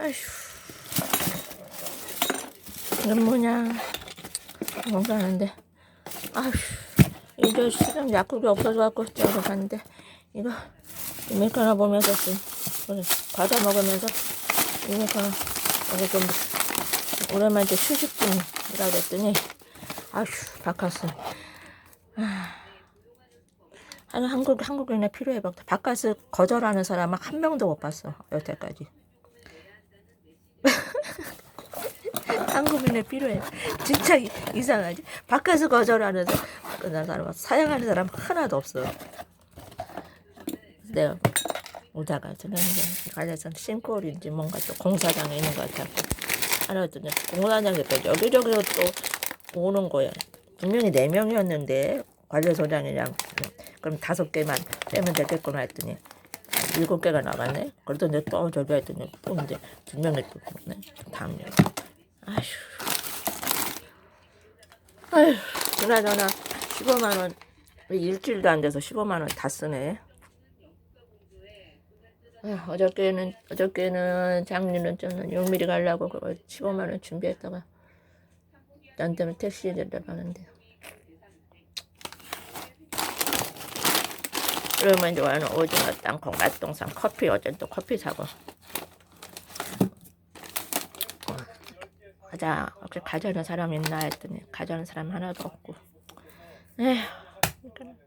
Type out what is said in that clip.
아휴. 이건 뭐냐. 뭔가 하는데. 아휴. 이제 시간 약국이 없어져갖고 저러 갔는데. 이거, 밀가나 보면서 좀, 과자 먹으면서, 이 밀가나, 이거 좀, 오랜만에 휴식 중이라 그랬더니, 아휴, 바카스. 아니, 한국, 한국인에 필요해. 막 바카스 거절하는 사람은 한 명도 못 봤어. 여태까지. 한국인에 필요해. 진짜 이- 이상하지? 바카스 거절하는 사람, 사양하는 사람 하나도 없어. 내가 오다가 저는 관련해서 싱크홀인지 뭔가 또 공사장에 있는 것 같아. 알았더니 공사장에 또 여기저기서 또 오는 거야. 분명히 네 명이었는데 관리소장이랑 그럼 다섯 개만 빼면 되겠구나 했더니 일곱 개가 나갔네. 그러더니 또 저기 했더니 또 이제 두 명이 또 오네. 다음 년. 아휴. 아휴. 그나저나 15만 원 일주일도 안 돼서 15만 원 다 쓰네. 아휴, 어저께는 어저께는 장리는 좀 6mm 가려고 그거 15만 원 준비했다가 난 때문에 택시에 내려가는데 그러면 와는 오징어 땅콩 맛동산 커피 어제 또 커피 사고. 가자 혹시 가자는 사람 있나? 했더니 가자는 사람 하나도 없고. 에휴 그러니까